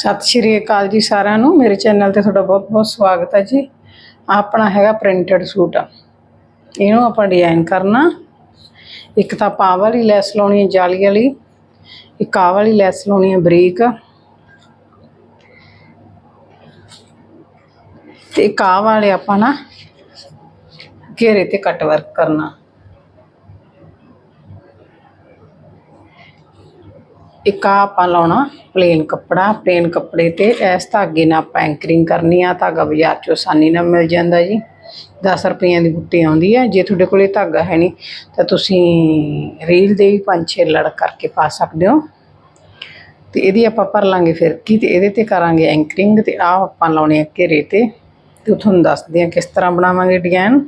ਸਤਿ ਸ਼੍ਰੀ ਅਕਾਲ ਜੀ ਸਾਰਿਆਂ ਨੂੰ। ਮੇਰੇ ਚੈਨਲ ਤੇ ਤੁਹਾਡਾ ਬਹੁਤ ਬਹੁਤ ਸਵਾਗਤ ਹੈ ਜੀ। ਆਪਣਾ ਹੈਗਾ ਪ੍ਰਿੰਟਡ ਸੂਟ। ਇਹਨੂੰ ਆਪਾਂ ਡਿਜ਼ਾਈਨ ਕਰਨਾ। ਇੱਕ ਤਾਂ ਪਾ ਵਾਲੀ ਲੈਸ ਲਾਉਣੀ ਹੈ ਜਾਲੀ ਵਾਲੀ। ਇੱਕ ਆਹ ਵਾਲੀ ਲੈਸ ਲਾਉਣੀ ਹੈ ਬਰੀਕ। ਤੇ ਇੱਕ ਆ ਵਾਲੇ ਆਪਾਂ ਨਾ ਘੇਰੇ ਤੇ ਕੱਟ ਵਰਕ ਕਰਨਾ। ਇੱਕ ਆਹ ਆਪਾਂ ਲਾਉਣਾ ਪਲੇਨ ਕੱਪੜਾ ਪਲੇਨ ਕੱਪੜੇ ਤੇ ਇਸ ਧਾਗੇ ਨਾਲ ਆਪਾਂ ਐਂਕਰਿੰਗ ਕਰਨੀ ਆ, ਧਾਗਾ ਬਾਜ਼ਾਰ ਚੋਂ ਆਸਾਨੀ ਨਾਲ ਮਿਲ ਜਾਂਦਾ ਜੀ। 10 ਰੁਪਈਆਂ ਦੀ ਬੁੱਟੀ ਆਉਂਦੀ ਹੈ ਜੇ ਤੁਹਾਡੇ ਕੋਲੇ ਧਾਗਾ ਹੈ ਨਹੀਂ, ਤਾਂ ਤੁਸੀਂ ਰੀਲ ਦੇ ਵੀ ਪੰਜ ਛੇ ਲੜ ਕਰਕੇ ਪਾ ਸਕਦੇ ਹੋ। ਤੇ ਇਹਦੀ ਆਪਾਂ ਭਰ ਲਾਂਗੇ ਫਿਰਕੀ ਤੇ ਇਹਦੇ ਤੇ ਕਰਾਂਗੇ ਐਂਕਰਿੰਗ ਤੇ ਆਹ ਆਪਾਂ ਲਾਉਣੇ ਆ ਘੇਰੇ ਤੇ। ਤੇ ਤੁਹਾਨੂੰ ਦੱਸਦੇ ਆ ਕਿਸ ਤਰ੍ਹਾਂ ਬਣਾਵਾਂਗੇ ਡਿਜ਼ਾਈਨ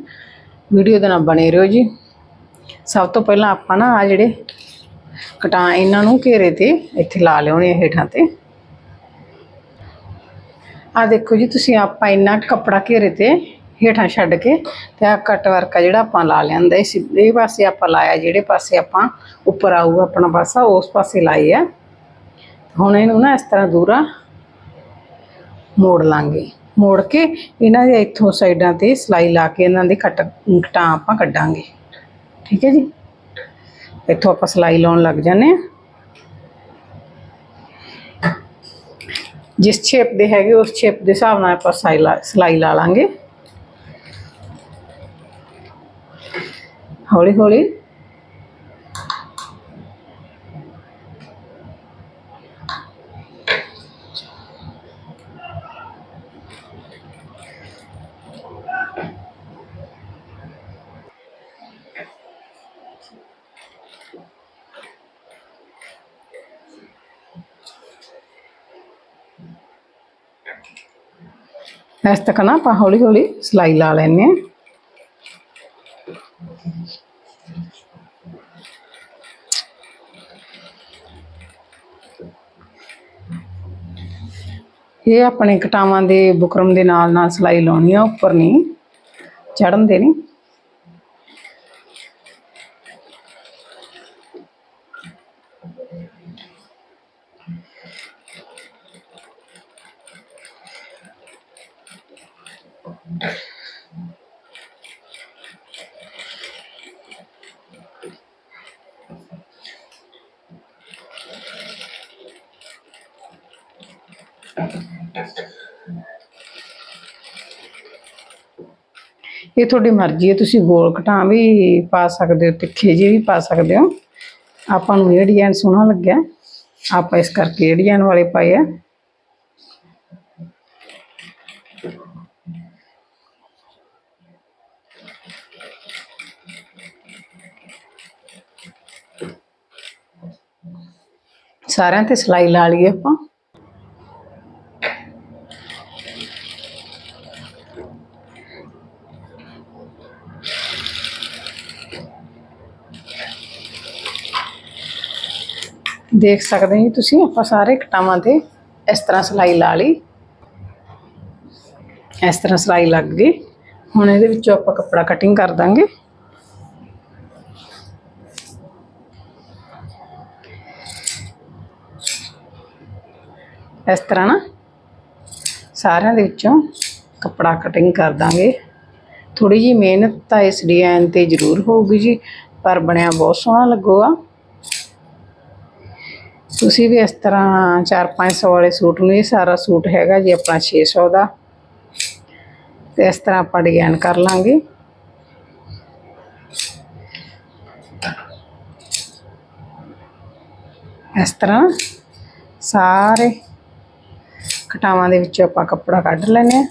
ਵੀਡੀਓ ਦੇ ਨਾਲ ਬਣੇ ਰਹੋ ਜੀ। ਸਭ ਤੋਂ ਪਹਿਲਾਂ ਆਪਾਂ ਨਾ ਆ ਜਿਹੜੇ ਕਟਾ ਇਹਨਾਂ ਨੂੰ ਘੇਰੇ ਤੇ ਇੱਥੇ ਲਾ ਲਿਆਉਣੇ ਆ ਹੇਠਾਂ ਤੇ। ਆ ਦੇਖੋ ਜੀ, ਤੁਸੀਂ ਆਪਾਂ ਇੰਨਾ ਕੱਪੜਾ ਘੇਰੇ ਤੇ ਹੇਠਾਂ ਛੱਡ ਕੇ ਤੇ ਆ ਕੱਟ ਵਰਕ ਆ ਜਿਹੜਾ ਆਪਾਂ ਲਾ ਲਿਆਂਦਾ ਇਸ ਇਹ ਪਾਸੇ ਆਪਾਂ ਲਾਇਆ, ਜਿਹੜੇ ਪਾਸੇ ਆਪਾਂ ਉੱਪਰ ਆਊਗਾ ਆਪਣਾ ਪਾਸਾ, ਉਸ ਪਾਸੇ ਲਾਏ ਆ। ਹੁਣ ਇਹਨੂੰ ਨਾ ਇਸ ਤਰ੍ਹਾਂ ਦੂਰਾ ਮੋੜ ਲਾਂਗੇ। ਮੋੜ ਕੇ ਇਹਨਾਂ ਦੇ ਇੱਥੋਂ ਸਾਈਡਾਂ ਤੇ ਸਲਾਈ ਲਾ ਕੇ ਇਹਨਾਂ ਦੇ ਕੱਟ ਕਟਾਂ ਆਪਾਂ ਕੱਢਾਂਗੇ। ਠੀਕ ਹੈ ਜੀ? ਇੱਥੋਂ ਆਪਾਂ ਸਲਾਈ ਲਾਉਣ ਲੱਗ ਜਾਂਦੇ ਹਾਂ। ਜਿਸ ਸ਼ੇਪ ਦੇ ਹੈਗੇ, ਉਸ ਸ਼ੇਪ ਦੇ ਹਿਸਾਬ ਨਾਲ ਆਪਾਂ ਸਲਾਈ ਲਾ ਸਲਾਈ ਲਾ ਲਾਂਗੇ। ਹੌਲੀ ਹੌਲੀ ਇਸ ਤੱਕ ਨਾ ਆਪਾਂ ਹੌਲੀ ਹੌਲੀ ਸਲਾਈ ਲਾ ਲੈਣੇ ਆ ਇਹ ਆਪਣੇ ਕਟਾਵਾਂ ਦੇ ਬੁਕਰਮ ਦੇ ਨਾਲ ਨਾਲ ਸਲਾਈ ਲਾਉਣੀ ਆ, ਉੱਪਰ ਨਹੀਂ ਚੜਨ ਦੇ ਨਹੀਂ ਇਹ ਤੁਹਾਡੀ ਮਰਜ਼ੀ ਹੈ, ਤੁਸੀਂ ਗੋਲ ਘਟਾਂ ਵੀ ਪਾ ਸਕਦੇ ਹੋ, ਤਿੱਖੇ ਜਿਹੇ ਵੀ ਪਾ ਸਕਦੇ ਹੋ। ਆਪਾਂ ਨੂੰ ਇਹ ਡਿਜ਼ਾਈਨ ਸੋਹਣਾ ਲੱਗਿਆ। ਆਪਾਂ ਇਸ ਕਰਕੇ ਇਹ ਡਿਜ਼ਾਈਨ ਵਾਲੇ ਪਾਏ ਆ। ਸਾਰਿਆਂ ਤੇ ਸਲਾਈ ਲਾ ਲਈਏ ਆਪਾਂ। ਦੇਖ ਸਕਦੇ ਹੋ ਜੀ ਤੁਸੀਂ, ਆਪਾਂ ਸਾਰੇ ਕਟਾਵਾਂ ਤੇ ਇਸ ਤਰ੍ਹਾਂ ਸਲਾਈ ਲਾ ਲਈ। ਇਸ ਤਰ੍ਹਾਂ ਸਲਾਈ ਲੱਗ ਗਈ। ਹੁਣ ਇਹਦੇ ਵਿੱਚੋਂ ਆਪਾਂ ਕੱਪੜਾ ਕਟਿੰਗ ਕਰ ਦਾਂਗੇ। ਇਸ ਤਰ੍ਹਾਂ ਨਾ ਸਾਰਿਆਂ ਦੇ ਵਿੱਚੋਂ ਕੱਪੜਾ ਕਟਿੰਗ ਕਰ ਦਾਂਗੇ। ਥੋੜੀ ਜੀ ਮਿਹਨਤ ਤਾਂ ਇਸ ਡਿਜ਼ਾਈਨ ਤੇ ਜ਼ਰੂਰ ਹੋਊਗੀ ਜੀ, ਪਰ ਬਣਿਆ ਬਹੁਤ ਸੋਹਣਾ ਲੱਗੂਗਾ। ਤੁਸੀਂ ਵੀ ਇਸ ਤਰ੍ਹਾਂ 4-500 ਵਾਲੇ ਸੂਟ ਨੂੰ ਇਹ ਸਾਰਾ ਸੂਟ ਹੈਗਾ ਜੀ ਆਪਣਾ 600 ਦਾ। ਤੇ ਇਸ ਤਰ੍ਹਾਂ ਆਪਾਂ ਡਿਜ਼ਾਈਨ ਕਰ ਲਾਂਗੇ। ਇਸ ਤਰ੍ਹਾਂ ਸਾਰੇ ਕਟਾਵਾਂ ਦੇ ਵਿੱਚੋਂ ਆਪਾਂ ਕੱਪੜਾ ਕੱਢ ਲੈਨੇ ਆ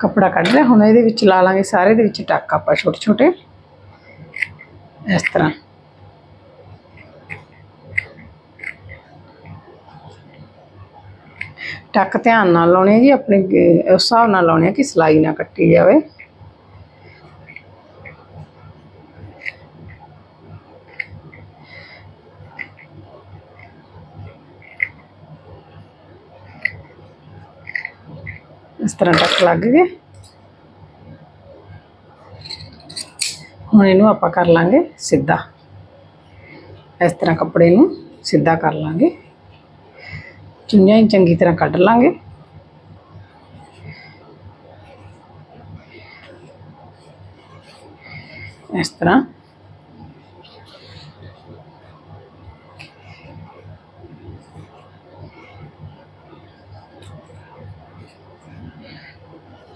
ਕੱਪੜਾ ਕੱਢ ਲਿਆ, ਹੁਣ ਇਹਦੇ ਵਿੱਚ ਲਾ ਲਾਂਗੇ ਸਾਰੇ ਦੇ ਵਿੱਚ ਟੱਕ ਆਪਾਂ ਛੋਟੇ ਛੋਟੇ। ਇਸ ਤਰ੍ਹਾਂ। ਟੱਕ ਧਿਆਨ ਨਾਲ ਲਾਉਣੇ ਆ ਜੀ, ਆਪਣੇ ਉਸ ਹਿਸਾਬ ਨਾਲ ਲਾਉਣੇ ਆ ਕਿ ਸਲਾਈ ਨਾ ਕੱਟੀ ਜਾਵੇ। ਤਰ੍ਹਾਂ ਟੱਕ ਲੱਗ ਗਏ। ਹੁਣ ਇਹਨੂੰ ਆਪਾਂ ਕਰ ਲਾਂਗੇ ਸਿੱਧਾ। ਇਸ ਤਰ੍ਹਾਂ ਕੱਪੜੇ ਨੂੰ ਸਿੱਧਾ ਕਰ ਲਾਂਗੇ। ਚੁੰਝਾਂ ਹੀ ਚੰਗੀ ਤਰ੍ਹਾਂ ਕੱਢ ਲਾਂਗੇ। ਇਸ ਤਰ੍ਹਾਂ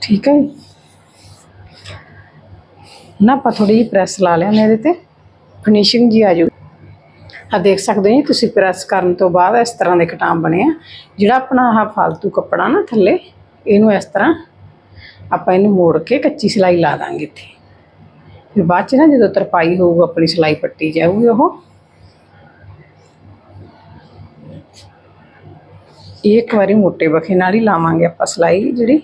ਠੀਕ ਹੈ ਜੀ। ਨਾ ਆਪਾਂ ਥੋੜੀ ਜਿਹੀ ਪ੍ਰੈਸ ਲਾ ਲਿਆ ਇਹਦੇ ਤੇ। ਫਿਨਿਸ਼ਿੰਗ ਜੀ ਆ ਜਾਊ। ਆ ਦੇਖ ਸਕਦੇ ਹੋ ਜੀ, ਤੁਸੀਂ ਪ੍ਰੈਸ ਕਰਨ ਤੋਂ ਬਾਅਦ ਇਸ ਤਰ੍ਹਾਂ ਦੇ ਕਟਾਂ ਬਣੇ ਆ। ਜਿਹੜਾ ਆਪਣਾ ਆਹ ਫालतू ਕੱਪੜਾ ਨਾ ਥੱਲੇ, ਇਹਨੂੰ ਇਸ ਤਰ੍ਹਾਂ ਆਪਾਂ ਇਹਨੂੰ ਮੋੜ ਕੇ ਕੱਚੀ ਸਿਲਾਈ ਲਾ ਦਾਂਗੇ ਇੱਥੇ। ਫਿਰ ਬਾਅਦ ਚ ਨਾ ਜਦੋਂ ਤਰਪਾਈ ਹੋਊ, ਆਪਣੀ ਸਿਲਾਈ ਪੱਟੀ ਜਾਊਗੀ ਉਹ। ਇਹ ਇੱਕ ਵਾਰੀ ਮੋਟੇ ਬਖੇ ਨਾਲ ਹੀ ਲਾਵਾਂਗੇ ਆਪਾਂ ਸਿਲਾਈ ਜਿਹੜੀ।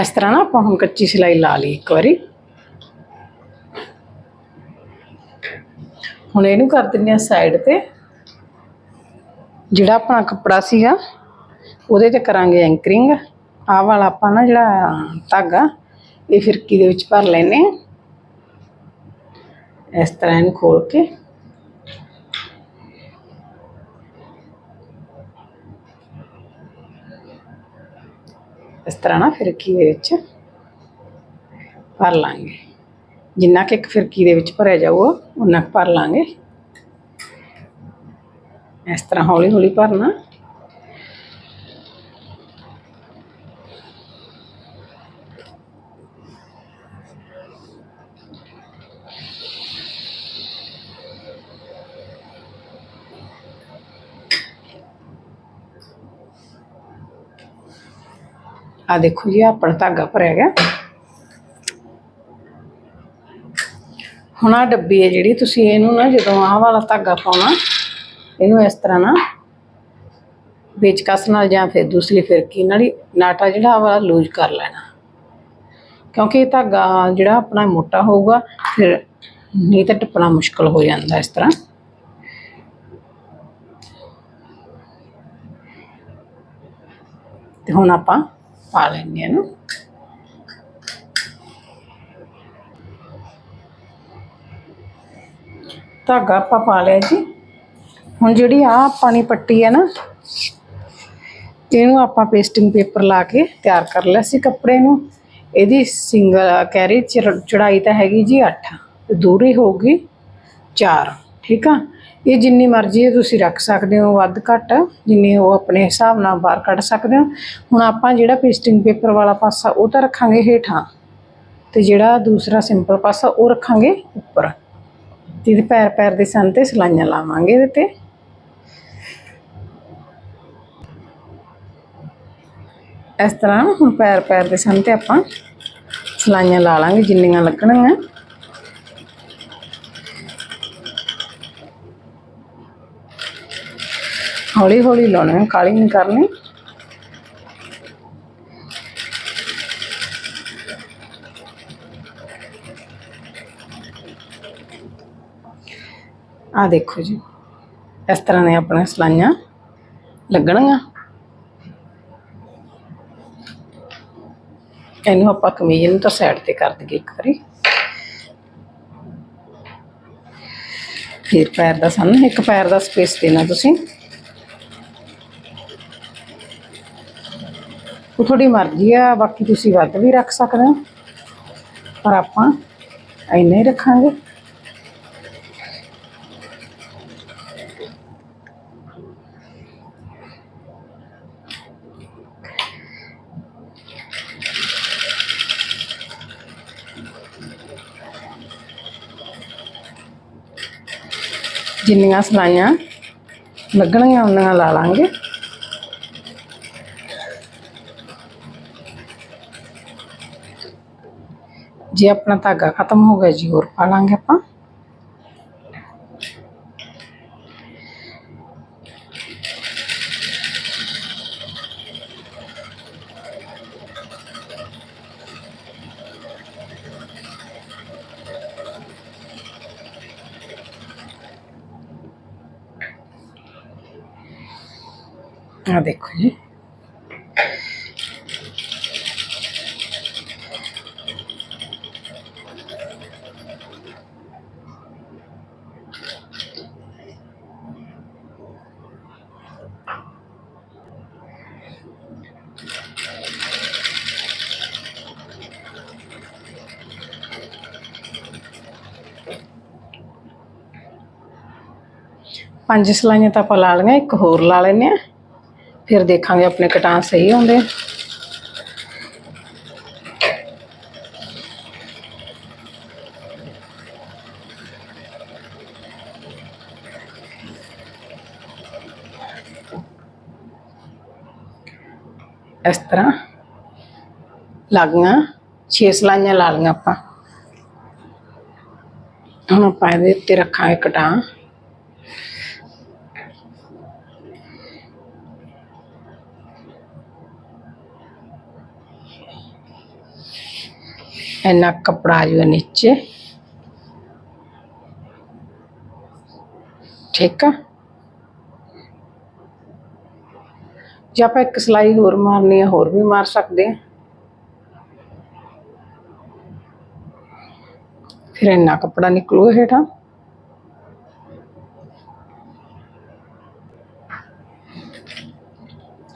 ਇਸ ਤਰ੍ਹਾਂ ਨਾ ਆਪਾਂ ਹੁਣ ਕੱਚੀ ਸਿਲਾਈ ਲਾ ਲਈ ਇੱਕ ਵਾਰੀ। ਹੁਣ ਇਹਨੂੰ ਕਰ ਦਿੰਦੇ ਆ ਸਾਈਡ ਤੇ। ਜਿਹੜਾ ਆਪਣਾ ਕੱਪੜਾ ਸੀਗਾ, ਉਹਦੇ ਤੇ ਕਰਾਂਗੇ ਐਂਕਰਿੰਗ ਆਹ ਵਾਲਾ ਆਪਾਂ ਨਾ ਜਿਹੜਾ ਧਾਗਾ, ਇਹ ਫਿਰਕੀ ਦੇ ਵਿੱਚ ਭਰ ਲੈਨੇ ਆ ਇਸ ਤਰ੍ਹਾਂ ਇਹਨੂੰ ਖੋਲ ਕੇ ਇਸ ਤਰ੍ਹਾਂ ਨਾ ਫਿਰਕੀ ਦੇ ਵਿੱਚ ਭਰ ਲਾਂਗੇ। ਜਿੰਨਾ ਕਿ ਇੱਕ ਫਿਰਕੀ ਦੇ ਵਿੱਚ ਭਰਿਆ ਜਾਊਗਾ ਉਨਾ ਕੁ ਭਰ ਲਾਂਗੇ। ਇਸ ਤਰ੍ਹਾਂ ਹੌਲੀ ਹੌਲੀ ਭਰਨਾ। ਆ ਦੇਖੋ ਜੀ, ਆਪਣਾ ਧਾਗਾ ਭਰਿਆ ਗਿਆ। ਹੁਣ ਆ ਡੱਬੀ ਹੈ ਜਿਹੜੀ, ਤੁਸੀਂ ਇਹਨੂੰ ਨਾ ਜਦੋਂ ਆਹ ਵਾਲਾ ਧਾਗਾ ਪਾਉਣਾ, ਇਹਨੂੰ ਇਸ ਤਰ੍ਹਾਂ ਨਾ ਵਿੱਚ ਕਸ ਨਾਲ ਜਾਂ ਫਿਰ ਦੂਸਰੀ ਫਿਰਕੀ ਨਾਲ ਹੀ ਨਾਟਾ ਜਿਹੜਾ ਆਹ ਵਾਲਾ ਲੂਜ਼ ਕਰ ਲੈਣਾ। ਕਿਉਂਕਿ ਇਹ ਧਾਗਾ ਜਿਹੜਾ ਆਪਣਾ ਮੋਟਾ ਹੋਊਗਾ, ਫਿਰ ਨਹੀਂ ਤਾਂ ਟੱਪਣਾ ਮੁਸ਼ਕਲ ਹੋ ਜਾਂਦਾ ਇਸ ਤਰ੍ਹਾਂ। ਤੇ ਹੁਣ ਆਪਾਂ ਪਾ ਲੈਂਦੇ ਹਾਂ ਇਹਨੂੰ ਧਾਗਾ ਆਪਾਂ ਪਾ ਲਿਆ ਜੀ। ਹੁਣ ਜਿਹੜੀ ਆ ਪਾਣੀ ਪੱਟੀ ਹੈ ਨਾ, ਇਹਨੂੰ ਆਪਾਂ ਪੇਸਟਿੰਗ ਪੇਪਰ ਲਾ ਕੇ ਤਿਆਰ ਕਰ ਲਿਆ ਸੀ ਕੱਪੜੇ ਨੂੰ। ਇਹਦੀ ਸਿੰਗਲ ਕੈਰੀ ਚੜਾਈ ਤਾਂ ਹੈਗੀ ਜੀ 8 ਤੇ ਦੂਰੀ ਹੋਊਗੀ 4 ਠੀਕ ਆ? ਇਹ ਜਿੰਨੀ ਮਰਜ਼ੀ ਹੈ ਤੁਸੀਂ ਰੱਖ ਸਕਦੇ ਹੋ, ਵੱਧ ਘੱਟ, ਜਿੰਨੀ ਉਹ ਆਪਣੇ ਹਿਸਾਬ ਨਾਲ ਬਾਹਰ ਕੱਢ ਸਕਦੇ ਹੋ। ਹੁਣ ਆਪਾਂ ਜਿਹੜਾ ਪੇਸਟਿੰਗ ਪੇਪਰ ਵਾਲਾ ਪਾਸਾ ਉਹ ਤਾਂ ਰੱਖਾਂਗੇ ਹੇਠਾਂ ਤੇ ਜਿਹੜਾ ਦੂਸਰਾ ਸਿੰਪਲ ਪਾਸਾ ਉਹ ਰੱਖਾਂਗੇ ਉੱਪਰ। ਤੇ ਪੈਰ ਪੈਰ ਦੇ ਸੰਨ ਤੇ ਸਲਾਈਆਂ ਲਾਵਾਂਗੇ ਇਹਦੇ ਤੇ। ਇਸ ਤਰ੍ਹਾਂ ਹੁਣ ਪੈਰ ਪੈਰ ਦੇ ਸੰਨ ਤੇ ਆਪਾਂ ਸਲਾਈਆਂ ਲਾ ਲਾਂਗੇ ਜਿੰਨੀਆਂ ਲੱਗਣਗੀਆਂ। ਹੌਲੀ ਹੌਲੀ ਲਾਉਣਾ ਹੈ, ਕਾਲੀ ਨਹੀਂ ਕਰਨੀ। ਆ ਦੇਖੋ ਜੀ, ਇਸ ਤਰ੍ਹਾਂ ਨੇ ਆਪਣੀਆਂ ਸਲਾਈਆਂ ਲੱਗਣਗੀਆਂ। ਇਹਨੂੰ ਆਪਾਂ ਕਮੀਜ਼ ਨੂੰ ਤਾਂ ਸਾਈਡ ਤੇ ਕਰ ਦਈਏ ਇੱਕ ਵਾਰੀ। ਫਿਰ ਪੈਰ ਦਾ ਸਾਨੂੰ, ਇੱਕ ਪੈਰ ਦਾ ਸਪੇਸ ਦੇਣਾ ਤੁਸੀਂ। ਉਹ ਤੁਹਾਡੀ ਮਰਜ਼ੀ ਆ, ਬਾਕੀ ਤੁਸੀਂ ਵੱਧ ਵੀ ਰੱਖ ਸਕਦੇ ਹੋ। ਪਰ ਆਪਾਂ ਇੰਨਾ ਹੀ ਰੱਖਾਂਗੇ। ਜਿੰਨੀਆਂ ਸਲਾਈਆਂ ਲੱਗਣੀਆਂ ਉਹਨਾਂ ਲਾ ਲਾਂਗੇ। ਜੇ ਆਪਣਾ ਧਾਗਾ ਖਤਮ ਹੋ ਗਿਆ ਜੀ ਹੋਰ ਪਾ ਲਾਂਗੇ ਆਪਾਂ। ਪੰਜ ਸਲਾਈਆਂ ਤਾਂ ਆਪਾਂ ਲਾ ਲਈਆਂ, ਇੱਕ ਹੋਰ ਲਾ ਲੈਨੇ ਆ ਫਿਰ ਦੇਖਾਂਗੇ ਆਪਣੇ ਕਟਾਂ ਸਹੀ ਹੁੰਦੇ ਆ। ਇਸ ਤਰ੍ਹਾਂ ਲੱਗੀਆਂ 6 ਸਲਾਈਆਂ ਲਾ ਲਈਆਂ ਆਪਾਂ। ਹੁਣ ਆਪਾਂ ਇਹਦੇ ਉੱਤੇ ਰੱਖਾਂਗੇ ਕਟਾਂ ਇੰਨਾ ਕੱਪੜਾ ਆ ਜਾਊਗਾ ਨੀਚੇ ਠੀਕ ਆ ਜੇ ਆਪਾਂ ਇੱਕ ਸਲਾਈ ਹੋਰ ਮਾਰਨੀ ਹੈ ਹੋਰ ਵੀ ਮਾਰ ਸਕਦੇ ਆ ਫਿਰ ਇੰਨਾ ਕੱਪੜਾ ਨਿਕਲੂਗਾ ਹੇਠਾਂ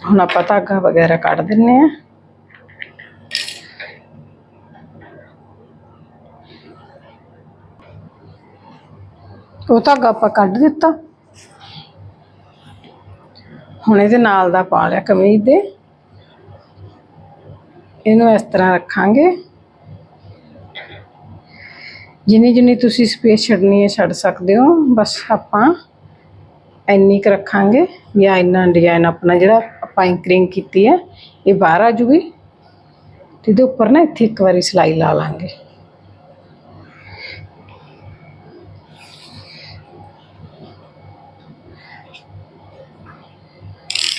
ਹੁਣ ਆਪਾਂ ਧਾਗਾ ਵਗੈਰਾ ਕੱਢ ਉਹ ਧਾਗਾ ਆਪਾਂ ਕੱਢ ਦਿੱਤਾ। ਹੁਣ ਇਹਦੇ ਨਾਲ ਦਾ ਪਾ ਲਿਆ ਕਮੀਜ਼ ਦੇ। ਇਹਨੂੰ ਇਸ ਤਰ੍ਹਾਂ ਰੱਖਾਂਗੇ। ਜਿੰਨੀ ਜਿੰਨੀ ਤੁਸੀਂ ਸਪੇਸ ਛੱਡਣੀ ਹੈ, ਛੱਡ ਸਕਦੇ ਹੋ। ਬਸ ਆਪਾਂ ਇੰਨੀ ਕੁ ਰੱਖਾਂਗੇ ਜਾਂ ਇੰਨਾ ਡਿਜ਼ਾਈਨ ਆਪਣਾ ਜਿਹੜਾ ਆਪਾਂ ਐਂਕਰਿੰਗ ਕੀਤੀ ਹੈ, ਇਹ ਬਾਹਰ ਆ ਜੂਗੀ। ਤੇ ਇਹਦੇ ਉੱਪਰ ਨਾ ਇੱਥੇ ਇੱਕ ਵਾਰੀ ਸਿਲਾਈ ਲਾ ਲਾਂਗੇ।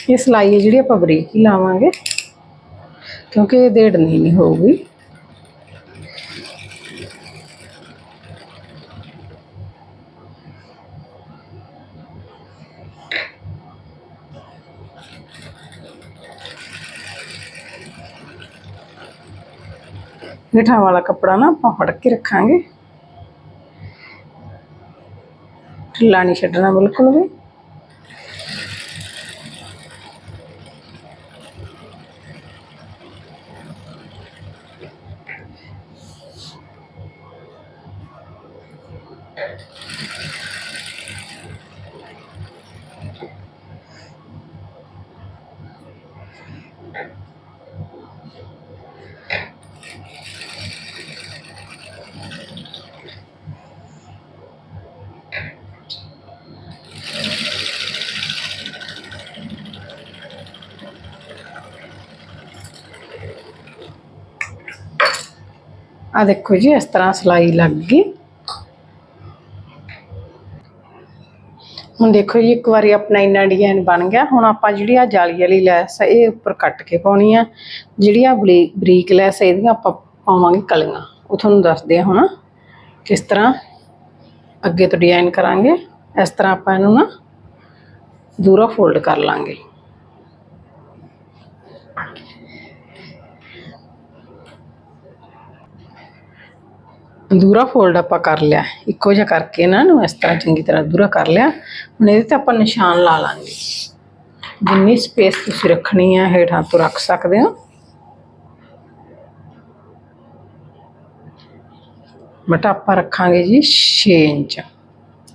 ਇਹ ਸਿਲਾਈ ਹੈ ਜਿਹੜੀ ਆਪਾਂ ਬਰੀਕ ਹੀ ਲਾਵਾਂਗੇ, ਕਿਉਂਕਿ ਇਹ ਦੇੜਨੀ ਨਹੀਂ ਹੋਊਗੀ ਹੇਠਾਂ ਵਾਲਾ ਕੱਪੜਾ ਨਾ ਆਪਾਂ ਫੜ ਕੇ ਰੱਖਾਂਗੇ। ਢਿੱਲਾ ਨਹੀਂ ਛੱਡਣਾ ਬਿਲਕੁਲ ਵੀ। ਆ ਦੇਖੋ ਜੀ ਇਸ ਤਰ੍ਹਾਂ ਸਿਲਾਈ ਲੱਗ ਗਈ ਹੁਣ ਦੇਖੋ ਜੀ ਇੱਕ ਵਾਰੀ ਆਪਣਾ ਇੰਨਾ ਡਿਜ਼ਾਈਨ ਬਣ ਗਿਆ ਹੁਣ ਆਪਾਂ ਜਿਹੜੀ ਆ ਜਾਲੀ ਵਾਲੀ ਲੈਸ ਆ ਇਹ ਉੱਪਰ ਕੱਟ ਕੇ ਪਾਉਣੀ ਆ ਜਿਹੜੀ ਆ ਬਰੀਕ ਲੈਸ ਇਹਦੀਆਂ ਆਪਾਂ ਪਾਵਾਂਗੇ ਕਲੀਆਂ ਉਹ ਤੁਹਾਨੂੰ ਦੱਸਦੇ ਆ ਹੁਣ ਕਿਸ ਤਰ੍ਹਾਂ ਅੱਗੇ ਤੋਂ ਡਿਜ਼ਾਈਨ ਕਰਾਂਗੇ ਇਸ ਤਰ੍ਹਾਂ ਆਪਾਂ ਇਹਨੂੰ ਨਾ ਦੂਰਾ ਫੋਲਡ ਕਰ ਲਾਂਗੇ ਦੂਰਾ ਫੋਲਡ ਆਪਾਂ ਕਰ ਲਿਆ। ਇੱਕੋ ਜਿਹਾ ਕਰਕੇ ਇਹਨਾਂ ਨੂੰ ਇਸ ਤਰ੍ਹਾਂ ਚੰਗੀ ਤਰ੍ਹਾਂ ਦੂਰਾ ਕਰ ਲਿਆ। ਹੁਣ ਇਹਦੇ ਤੇ ਆਪਾਂ ਨਿਸ਼ਾਨ ਲਾ ਲਾਂਗੇ। ਜਿੰਨੀ ਸਪੇਸ ਤੁਸੀਂ ਰੱਖਣੀ ਹੈ ਹੇਠਾਂ ਤੋਂ ਰੱਖ ਸਕਦੇ ਹੋ। ਬਟਾ ਆਪਾਂ ਰੱਖਾਂਗੇ ਜੀ 6 ਇੰਚ।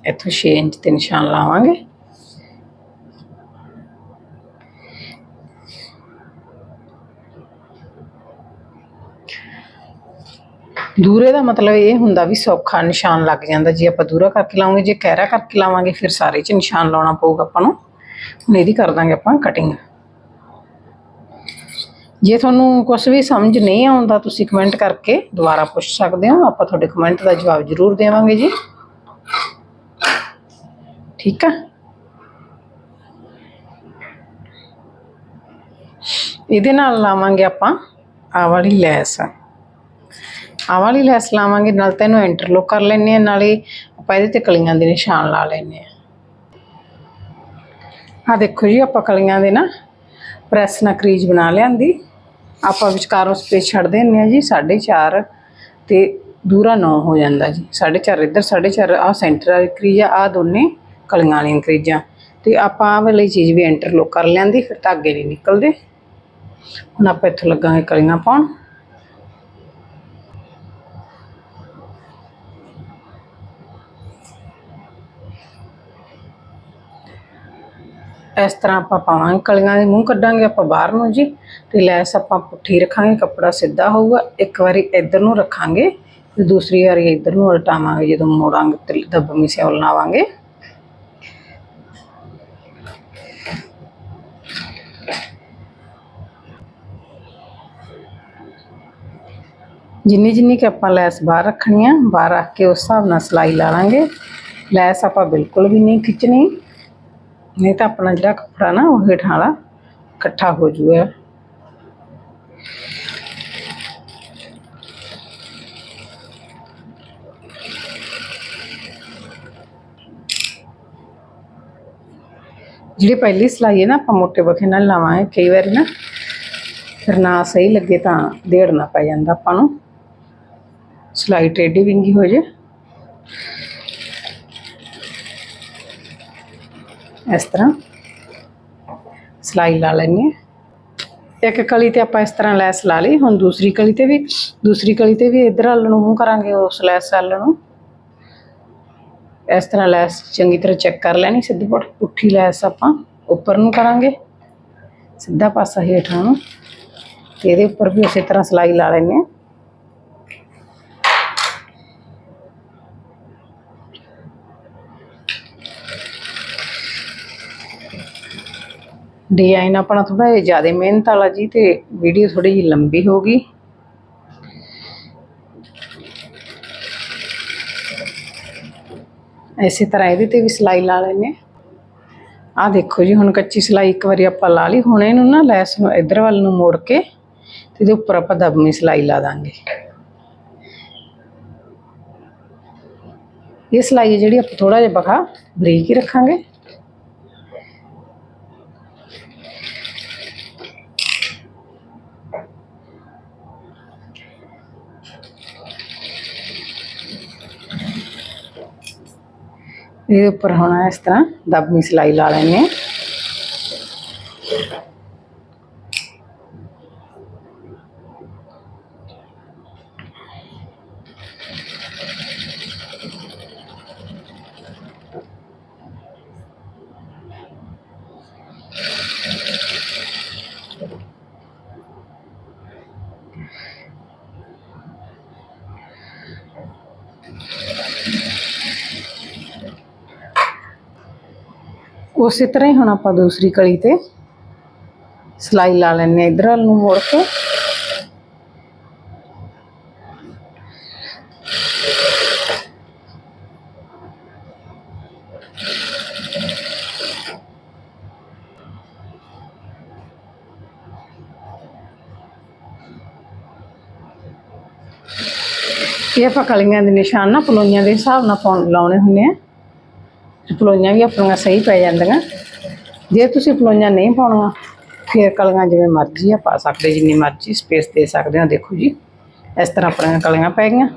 ਇੱਥੋਂ 6 ਇੰਚ ਤੇ ਨਿਸ਼ਾਨ ਲਾਵਾਂਗੇ। ਦੂਰੇ ਦਾ ਮਤਲਬ ਇਹ ਹੁੰਦਾ ਵੀ ਸੌਖਾ ਨਿਸ਼ਾਨ ਲੱਗ ਜਾਂਦਾ। ਜੇ ਆਪਾਂ ਦੂਰਾ ਕਰਕੇ ਲਾਵਾਂਗੇ, ਜੇ ਕਹਿਰਾ ਕਰਕੇ ਲਾਵਾਂਗੇ, ਫਿਰ ਸਾਰੇ 'ਚ ਨਿਸ਼ਾਨ ਲਾਉਣਾ ਪਊਗਾ ਆਪਾਂ ਨੂੰ। ਹੁਣ ਇਹਦੀ ਕਰ ਦਾਂਗੇ ਆਪਾਂ ਕਟਿੰਗ ਜੇ ਤੁਹਾਨੂੰ ਕੁਝ ਵੀ ਸਮਝ ਨਹੀਂ ਆਉਂਦਾ, ਤੁਸੀਂ ਕਮੈਂਟ ਕਰਕੇ ਦੁਬਾਰਾ ਪੁੱਛ ਸਕਦੇ ਹੋ। ਆਪਾਂ ਤੁਹਾਡੇ ਕਮੈਂਟ ਦਾ ਜਵਾਬ ਜ਼ਰੂਰ ਦੇਵਾਂਗੇ ਜੀ। ਠੀਕ ਆ? ਇਹਦੇ ਨਾਲ ਲਾਵਾਂਗੇ ਆਪਾਂ ਆ ਵਾਲੀ ਲੈਸ। ਆਹ ਵਾਲੀ ਲੈਸ ਲਾਵਾਂਗੇ, ਨਾਲ ਇਹਨੂੰ ਇੰਟਰਲੋਕ ਕਰ ਲੈਣੇ ਆ ਨਾਲੇ ਆਪਾਂ ਇਹਦੇ ਤੇ ਕਲੀਆਂ ਦੇ ਨਿਸ਼ਾਨ ਲਾ ਲੈਣੇ ਆ ਆ ਦੇਖੋ ਜੀ, ਆਪਾਂ ਕਲੀਆਂ ਦੇ ਨਾ ਪ੍ਰੈਸ ਨਾਲ ਕਰੀਜ ਬਣਾ ਲਿਆਂਦੀ। ਆਪਾਂ ਵਿਚਕਾਰੋਂ ਸਪੇਸ ਛੱਡ ਦਿੰਦੇ ਆ ਜੀ 4.5 ਤੇ ਦੂਰਾ 9 ਹੋ ਜਾਂਦਾ ਜੀ। 4.5 ਇੱਧਰ 4.5 ਆ ਸੈਂਟਰ ਵਾਲੀ ਕਰੀਜ ਆ, ਆਹ ਦੋਨੇ ਕਲੀਆਂ ਵਾਲੀਆਂ ਕਰੀਜਾਂ। ਤੇ ਆਪਾਂ ਆਹ ਵਾਲੀ ਚੀਜ਼ ਵੀ ਇੰਟਰਲੋਕ ਕਰ ਲਿਆਂਦੀ, ਫਿਰ ਧਾਗੇ ਨਹੀਂ ਨਿਕਲਦੇ। ਹੁਣ ਆਪਾਂ ਇੱਥੋਂ ਲੱਗਾਂਗੇ ਕਲੀਆਂ ਪਾਉਣ। ਇਸ ਤਰ੍ਹਾਂ ਆਪਾਂ ਪਾਵਾਂਗੇ, ਕਲੀਆਂ ਦੇ ਮੂੰਹ ਕੱਢਾਂਗੇ ਆਪਾਂ ਬਾਹਰ ਨੂੰ ਜੀ। ਤੇ ਲੈਸ ਆਪਾਂ ਪੁੱਠੀ ਰੱਖਾਂਗੇ, ਕੱਪੜਾ ਸਿੱਧਾ ਹੋਊਗਾ। ਇੱਕ ਵਾਰੀ ਇੱਧਰ ਨੂੰ ਰੱਖਾਂਗੇ, ਤੇ ਦੂਸਰੀ ਵਾਰੀ ਇੱਧਰ ਨੂੰ ਉਲਟਾਵਾਂਗੇ, ਜਦੋਂ ਮੋੜਾਂਗੇ ਤੇ ਦਬਮੀ ਸਿਉਲ ਲਾਵਾਂਗੇ ਜਿੰਨੀ ਜਿੰਨੀ ਕਿ ਆਪਾਂ ਲੈਸ ਬਾਹਰ ਰੱਖਣੀ ਆ, ਬਾਹਰ ਰੱਖ ਕੇ ਉਸ ਹਿਸਾਬ ਨਾਲ ਸਿਲਾਈ ਲਾ ਲਾਂਗੇ। ਲੈਸ ਆਪਾਂ ਬਿਲਕੁਲ ਵੀ ਨਹੀਂ ਖਿੱਚਣੀ। ਨਹੀਂ ਤਾਂ ਆਪਣਾ ਜਿਹੜਾ ਕੱਪੜਾ ਨਾ ਉਹ ਹੇਠਾਂ ਵਾਲਾ ਇਕੱਠਾ ਹੋ ਜੂਗਾ। ਜਿਹੜੀ ਪਹਿਲੀ ਸਿਲਾਈ ਹੈ ਨਾ, ਆਪਾਂ ਮੋਟੇ ਬਖੇ ਨਾਲ ਲਾਵਾਂਗੇ ਕਈ ਵਾਰੀ ਨਾ, ਫਿਰ ਨਾ ਸਹੀ ਲੱਗੇ ਤਾਂ ਦੇੜਨਾ ਪੈ ਜਾਂਦਾ ਆਪਾਂ ਨੂੰ। ਸਿਲਾਈ ਟੇਢੀ ਵਿੰਗੀ ਹੋ ਜੇ। ਇਸ ਤਰ੍ਹਾਂ। ਸਿਲਾਈ ਲਾ ਲੈਣੀ ਹੈ। ਇੱਕ ਕਲੀ ਤੇ ਆਪਾਂ ਇਸ ਤਰ੍ਹਾਂ ਲੈਸ ਲਾ ਲਈ। ਹੁਣ ਦੂਸਰੀ ਕਲੀ ਤੇ ਵੀ, ਦੂਸਰੀ ਕਲੀ ਤੇ ਵੀ ਇਧਰ ਹੱਲ ਨੂੰ ਮੂੰਹ ਕਰਾਂਗੇ, ਉਸ ਲੈਸ ਵੱਲ ਨੂੰ। ਇਸ ਤਰ੍ਹਾਂ ਲੈਸ ਚੰਗੀ ਤਰ੍ਹਾਂ ਚੈੱਕ ਕਰ ਲੈਣੀ, ਸਿੱਧੀ ਪੁੱਠ- ਪੁੱਠੀ ਲੈਸ ਆਪਾਂ ਉੱਪਰ ਨੂੰ ਕਰਾਂਗੇ। ਸਿੱਧਾ ਪਾਸਾ ਹੇਠਾਂ ਨੂੰ। ਤੇ ਇਹਦੇ ਉੱਪਰ ਵੀ ਉਸੇ ਤਰ੍ਹਾਂ ਸਿਲਾਈ ਲਾ ਲੈਣੀ ਹੈ। ਡਿਜ਼ਾਈਨ ਆਪਣਾ ਥੋੜਾ ਜਿਹਾ ਜ਼ਿਆਦਾ ਮਿਹਨਤ ਵਾਲਾ ਜੀ ਤੇ ਵੀਡੀਓ ਥੋੜੀ ਜਿਹੀ ਲੰਬੀ ਹੋ ਗਈ। ਇਸੇ ਤਰ੍ਹਾਂ ਇਹਦੇ ਤੇ ਵੀ ਸਿਲਾਈ ਲਾ ਲੈਣੇ ਆ ਦੇਖੋ ਜੀ, ਹੁਣ ਕੱਚੀ ਸਿਲਾਈ ਇੱਕ ਵਾਰੀ ਆਪਾਂ ਲਾ ਲਈ। ਹੁਣ ਇਹਨੂੰ ਨਾ ਲੈਸ ਨੂੰ, ਇਧਰ ਵੱਲ ਨੂੰ ਮੋੜ ਕੇ ਤੇ ਇਹਦੇ ਉੱਪਰ ਆਪਾਂ ਦਬਮੀ ਸਿਲਾਈ ਲਾ ਦਾਂਗੇ। ਇਹ ਸਿਲਾਈ ਹੈ ਜਿਹੜੀ ਆਪਾਂ ਥੋੜਾ ਜਿਹਾ ਬਖਾ ਬਰੀਕ ਹੀ ਰੱਖਾਂਗੇ। ਇਹਦੇ ਉੱਪਰ ਹੁਣ ਇਸ ਤਰ੍ਹਾਂ ਦਬਮੀ ਸਿਲਾਈ ਲਾ ਲੈਣੀ ਹੈ। ਉਸੇ ਤਰ੍ਹਾਂ ਹੀ ਹੁਣ ਆਪਾਂ ਦੂਸਰੀ ਕਲੀ ਤੇ ਸਿਲਾਈ ਲਾ ਲੈਣੇ ਇਧਰ ਵੱਲ ਨੂੰ ਮੋੜ ਕੇ। ਇਹ ਆਪਾਂ ਕਲੀਆਂ ਦੇ ਨਿਸ਼ਾਨ ਨਾ, ਪਲੋਈਆਂ ਦੇ ਹਿਸਾਬ ਨਾਲ ਪਾਉਣ ਲਾਉਣੇ ਹੁੰਦੇ ਆ। ਫਲੋਈਆਂ ਵੀ ਆਪਣੀਆਂ ਸਹੀ ਪੈ ਜਾਂਦੀਆਂ। ਜੇ ਤੁਸੀਂ ਫਲੋਈਆਂ ਨਹੀਂ ਪਾਉਣੀਆਂ, ਫਿਰ ਕਲੀਆਂ ਜਿਵੇਂ ਮਰਜ਼ੀ ਆ ਪਾ ਸਕਦੇ, ਜਿੰਨੀ ਮਰਜ਼ੀ ਸਪੇਸ ਦੇ ਸਕਦੇ ਹੋ ਦੇਖੋ ਜੀ, ਇਸ ਤਰ੍ਹਾਂ ਆਪਣੀਆਂ ਕਲੀਆਂ ਪੈ ਗਈਆਂ।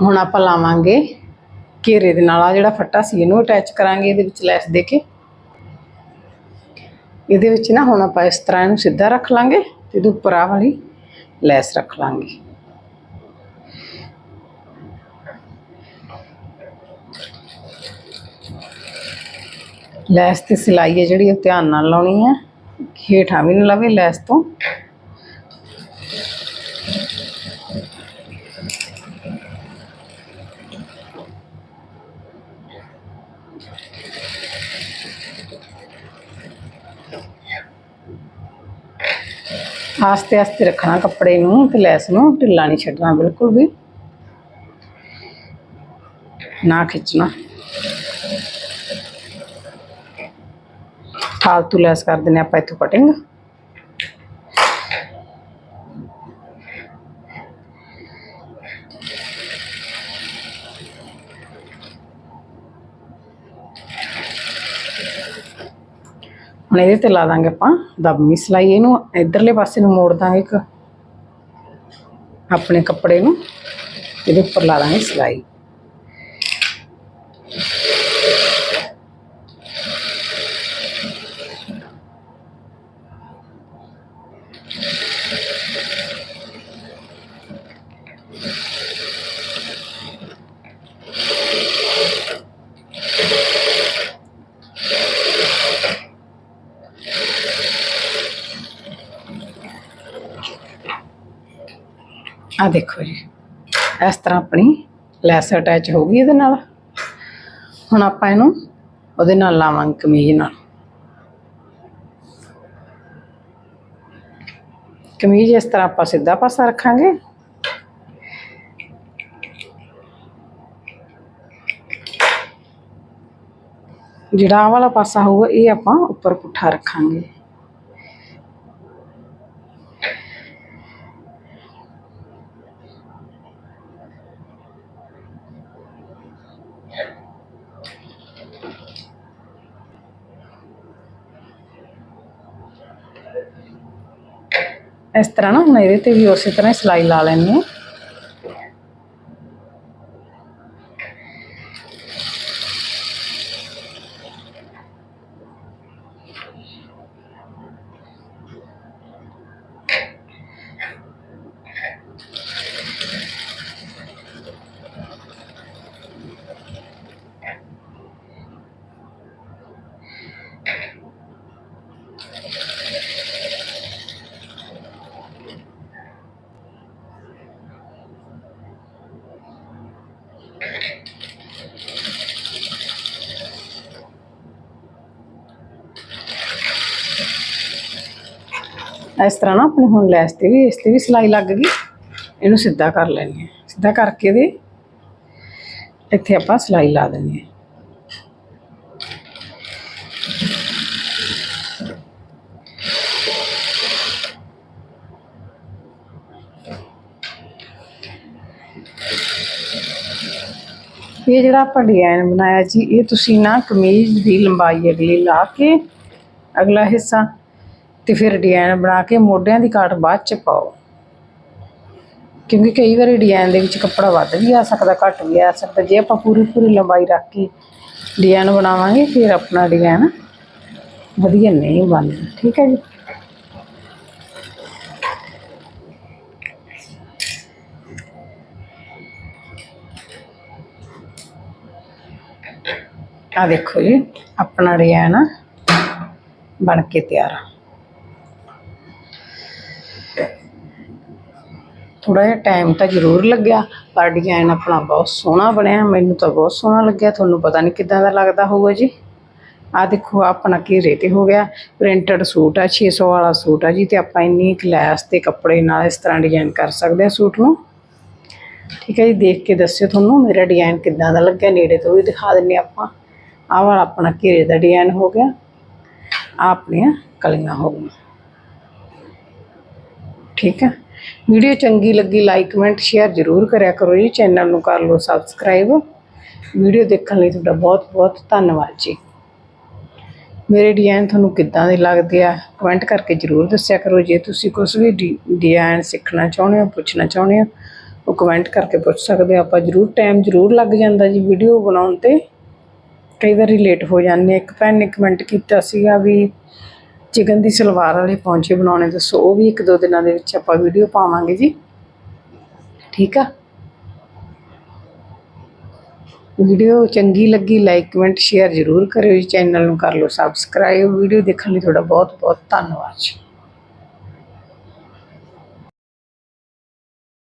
ਹੁਣ ਆਪਾਂ ਲਾਵਾਂਗੇ ਘੇਰੇ ਦੇ ਨਾਲ ਆ ਜਿਹੜਾ ਫੱਟਾ ਸੀ, ਇਹਨੂੰ ਅਟੈਚ ਕਰਾਂਗੇ ਇਹਦੇ ਵਿੱਚ ਲੈਸ ਦੇ ਕੇ। ਇਹਦੇ ਵਿੱਚ ਨਾ ਹੁਣ ਆਪਾਂ ਇਸ ਤਰ੍ਹਾਂ ਇਹਨੂੰ ਸਿੱਧਾ ਰੱਖ ਲਾਂਗੇ ਤੇ ਇਹਦੇ ਉੱਪਰ ਆ ਵਾਲੀ ਲੈਸ ਰੱਖ ਲਾਂਗੇ। ਲੈਸ ਤੇ ਸਿਲਾਈ ਹੈ ਜਿਹੜੀ ਉਹ ਧਿਆਨ ਨਾਲ ਲਾਉਣੀ ਹੈ। ਹੇਠਾਂ ਵੀ ਨਾ ਲਵੇ ਲੈਸ ਤੋਂ। ਆਸਤੇ ਆਸਤੇ ਰੱਖਣਾ ਕੱਪੜੇ ਨੂੰ ਤੇ ਲੈਸ ਨੂੰ, ਢਿੱਲਾ ਨਹੀਂ ਛੱਡਣਾ ਬਿਲਕੁਲ ਵੀ। ਨਾ ਖਿੱਚਣਾ। ਫਾਲਤੂ ਲੈਸ ਕਰ ਦਿੰਦੇ ਆਪਾਂ ਇੱਥੋਂ ਕਟਿੰਗ ਹੁਣ ਇਹਦੇ ਤੇ ਲਾ ਦਾਂਗੇ ਆਪਾਂ ਦਬਮੀ ਸਲਾਈ ਇਹਨੂੰ ਇਧਰਲੇ ਪਾਸੇ ਨੂੰ ਮੋੜ ਦਾਂਗੇ ਇੱਕ ਆਪਣੇ ਕੱਪੜੇ ਨੂੰ ਇਹਦੇ ਉੱਪਰ ਲਾ ਦਾਂਗੇ ਸਲਾਈ ਆ ਦੇਖੋ ਜੀ, ਇਸ ਤਰ੍ਹਾਂ ਆਪਣੀ ਲੈਸ ਅਟੈਚ ਹੋ ਗਈ ਇਹਦੇ ਨਾਲ। ਹੁਣ ਆਪਾਂ ਇਹਨੂੰ ਉਹਦੇ ਨਾਲ ਲਾਵਾਂਗੇ ਕਮੀਜ਼ ਨਾਲ। ਕਮੀਜ਼ ਇਸ ਤਰ੍ਹਾਂ ਆਪਾਂ ਸਿੱਧਾ ਪਾਸਾ ਰੱਖਾਂਗੇ। ਜਿਹੜਾ ਵਾਲਾ ਪਾਸਾ ਹੋਊਗਾ, ਇਹ ਆਪਾਂ ਉੱਪਰ ਪੁੱਠਾ ਰੱਖਾਂਗੇ। ਇਸ ਤਰ੍ਹਾਂ ਨਾ ਹੁਣ ਇਹਦੇ ਤੇ ਵੀ ਉਸੇ ਤਰ੍ਹਾਂ ਹੀ ਸਿਲਾਈ ਲਾ ਲੈਣੀ ਹੈ। ਇਸ ਤਰ੍ਹਾਂ ਨਾ ਆਪਣੇ ਹੁਣ ਲੈਸ ਤੇ ਵੀ, ਇਸ ਤੇ ਵੀ ਸਿਲਾਈ ਲੱਗ ਗਈ। ਇਹਨੂੰ ਸਿੱਧਾ ਕਰ ਲੈਣੀ ਹੈ। ਸਿੱਧਾ ਕਰਕੇ ਦੇ, ਇੱਥੇ ਆਪਾਂ ਸਿਲਾਈ ਲਾ ਦੇਣੀ ਹੈ। ਇਹ ਜਿਹੜਾ ਆਪਾਂ ਡਿਜ਼ਾਈਨ ਬਣਾਇਆ ਜੀ, ਇਹ ਤੁਸੀਂ ਨਾ ਕਮੀਜ਼ ਦੀ ਲੰਬਾਈ ਅਗਲੀ ਲਾ ਕੇ ਅਗਲਾ ਹਿੱਸਾ ਤੇ ਫਿਰ ਡਿਜ਼ਾਈਨ ਬਣਾ ਕੇ ਮੋਢਿਆਂ ਦੀ ਕਾਟ ਬਾਅਦ ਚ ਪਾਓ। ਕਿਉਂਕਿ ਕਈ ਵਾਰੀ ਡਿਜ਼ਾਈਨ ਦੇ ਵਿੱਚ ਕੱਪੜਾ ਵੱਧ ਵੀ ਆ ਸਕਦਾ, ਘੱਟ ਵੀ ਆ ਸਕਦਾ। ਜੇ ਆਪਾਂ ਪੂਰੀ ਪੂਰੀ ਲੰਬਾਈ ਰੱਖ ਕੇ ਡਿਜ਼ਾਈਨ ਬਣਾਵਾਂਗੇ, ਫਿਰ ਆਪਣਾ ਡਿਜ਼ਾਈਨ ਵਧੀਆ ਨਹੀਂ ਬਣਦਾ। ਠੀਕ ਹੈ ਜੀ? ਆ ਦੇਖੋ ਜੀ, ਆਪਣਾ ਡਿਜ਼ਾਈਨ ਬਣ ਕੇ ਤਿਆਰ ਆ। ਥੋੜਾ ਜਿਹਾ ਟਾਈਮ ਤਾਂ ਜ਼ਰੂਰ ਲੱਗਿਆ, ਪਰ ਡਿਜ਼ਾਈਨ ਆਪਣਾ ਬਹੁਤ ਸੋਹਣਾ ਬਣਿਆ, ਮੈਨੂੰ ਤਾਂ ਬਹੁਤ ਸੋਹਣਾ ਲੱਗਿਆ, ਤੁਹਾਨੂੰ ਪਤਾ ਨਹੀਂ ਕਿੱਦਾਂ ਦਾ ਲੱਗਦਾ ਹੋਊਗਾ ਜੀ। ਆ ਦੇਖੋ, ਆਪਣਾ ਘੇਰੇ ਤੇ ਹੋ ਗਿਆ ਪ੍ਰਿੰਟਡ ਸੂਟ ਆ 600 ਵਾਲਾ ਸੂਟ ਆ ਜੀ, ਤੇ ਆਪਾਂ ਇੰਨੀ ਕਲਾਸ ਤੇ ਕੱਪੜੇ ਨਾਲ ਇਸ ਤਰ੍ਹਾਂ ਡਿਜ਼ਾਈਨ ਕਰ ਸਕਦੇ ਆ ਸੂਟ ਨੂੰ। ਠੀਕ ਹੈ ਜੀ, ਦੇਖ ਕੇ ਦੱਸਿਓ ਤੁਹਾਨੂੰ ਮੇਰਾ ਡਿਜ਼ਾਈਨ ਕਿੱਦਾਂ ਦਾ ਲੱਗਿਆ, ਨੇੜੇ ਤੋਂ ਵੀ ਦਿਖਾ ਦਿੰਨੇ ਆਪਾਂ। ਆਹ ਵਾਲਾ ਆਪਣਾ ਘੇਰੇ ਦਾ ਡਿਜ਼ਾਈਨ ਹੋ ਗਿਆ, ਆਹ ਆਪਣੀਆਂ ਕਲੀਆਂ ਹੋ ਗਈਆਂ। ਠੀਕ ਹੈ। ਵੀਡੀਓ ਚੰਗੀ ਲੱਗੀ ਲਾਈਕ ਕਮੈਂਟ ਸ਼ੇਅਰ ਜ਼ਰੂਰ ਕਰਿਆ ਕਰੋ ਜੀ ਚੈਨਲ ਨੂੰ ਕਰ ਲਓ ਸਬਸਕ੍ਰਾਈਬ ਵੀਡੀਓ ਦੇਖਣ ਲਈ ਤੁਹਾਡਾ ਬਹੁਤ ਬਹੁਤ ਧੰਨਵਾਦ ਜੀ। ਮੇਰੇ ਡਿਜ਼ਾਈਨ ਤੁਹਾਨੂੰ ਕਿੱਦਾਂ ਦੇ ਲੱਗਦੇ ਆ ਕਮੈਂਟ ਕਰਕੇ ਜ਼ਰੂਰ ਦੱਸਿਆ ਕਰੋ। ਜੇ ਤੁਸੀਂ ਕੁਝ ਵੀ ਡਿ- ਡਿਜ਼ਾਈਨ ਸਿੱਖਣਾ ਚਾਹੁੰਦੇ ਹੋ, ਪੁੱਛਣਾ ਚਾਹੁੰਦੇ ਹੋ, ਉਹ ਕਮੈਂਟ ਕਰਕੇ ਪੁੱਛ ਸਕਦੇ ਹੋ। ਆਪਾਂ ਜ਼ਰੂਰ ਟਾਈਮ ਜ਼ਰੂਰ ਲੱਗ ਜਾਂਦਾ ਜੀ ਵੀਡੀਓ ਬਣਾਉਣ ਤੇ। ਕਈ ਵਾਰੀ ਲੇਟ ਹੋ ਜਾਂਦੇ ਆ। ਇੱਕ ਭੈਣ ਨੇ ਕਮੈਂਟ ਕੀਤਾ ਸੀਗਾ ਵੀ ਚਿਕਨ ਦੀ ਸਲਵਾਰ ਵਾਲੇ ਪੌਂਚੇ ਬਣਾਉਣੇ ਦੱਸੋ ਉਹ ਵੀ ਇੱਕ ਦੋ ਦਿਨਾਂ ਦੇ ਵਿੱਚ ਆਪਾਂ ਵੀਡੀਓ ਪਾਵਾਂਗੇ ਜੀ। ਠੀਕ ਆ? ਵੀਡੀਓ ਚੰਗੀ ਲੱਗੀ ਲਾਈਕ ਕਮੈਂਟ ਸ਼ੇਅਰ ਜ਼ਰੂਰ ਕਰਿਓ ਜੀ। ਚੈਨਲ ਨੂੰ ਕਰ ਲਓ ਸਬਸਕ੍ਰਾਈਬ ਵੀਡੀਓ ਦੇਖਣ ਲਈ ਤੁਹਾਡਾ ਬਹੁਤ ਬਹੁਤ ਧੰਨਵਾਦ ਜੀ।